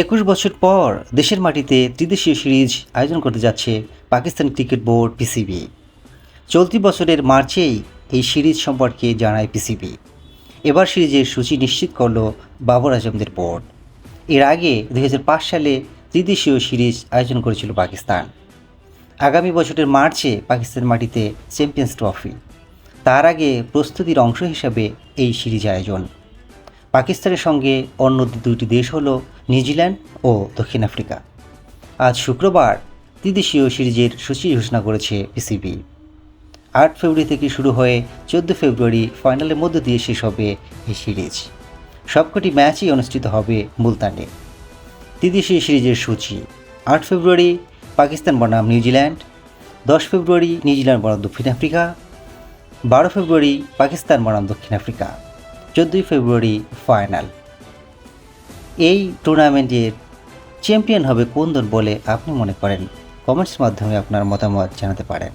একুশ বছর পর দেশের মাটিতে ত্রিদেশীয় সিরিজ আয়োজন করতে যাচ্ছে পাকিস্তান ক্রিকেট বোর্ড পিসিবি। চলতি বছরের মার্চেই এই সিরিজ সম্পর্কে জানায় পিসিবি। এবার সিরিজের সূচি নিশ্চিত করল বাবর আজমদের বোর্ড। এর আগে দু হাজার পাঁচ সালে ত্রিদেশীয় সিরিজ আয়োজন করেছিল পাকিস্তান। আগামী বছরের মার্চে পাকিস্তান মাটিতে চ্যাম্পিয়ন্স ট্রফি। তার আগে প্রস্তুতির অংশ হিসাবে এই সিরিজ আয়োজন। পাকিস্তানের সঙ্গে অন্য দুইটি দেশ হল নিউজিল্যান্ড ও দক্ষিণ আফ্রিকা। আজ শুক্রবার ত্রিদেশীয় সিরিজের সূচি ঘোষণা করেছে পিসিবি আট ফেব্রুয়ারি থেকে শুরু হয়ে চোদ্দ ফেব্রুয়ারি ফাইনালের মধ্য দিয়ে শেষ হবে এই সিরিজ। সবকটি ম্যাচই অনুষ্ঠিত হবে মুলতানে। ত্রিদেশীয় সিরিজের সূচি, আট ফেব্রুয়ারি পাকিস্তান বনাম নিউজিল্যান্ড, দশ ফেব্রুয়ারি নিউজিল্যান্ড বনাম দক্ষিণ আফ্রিকা, বারো ফেব্রুয়ারি পাকিস্তান বনাম দক্ষিণ আফ্রিকা। চোদ্দোই ফেব্রুয়ারি ফাইনাল। এই টুর্নামেন্টের চ্যাম্পিয়ন হবে কোন দল বলে আপনি মনে করেন? কমেন্টস মাধ্যমে আপনার মতামত জানাতে পারেন।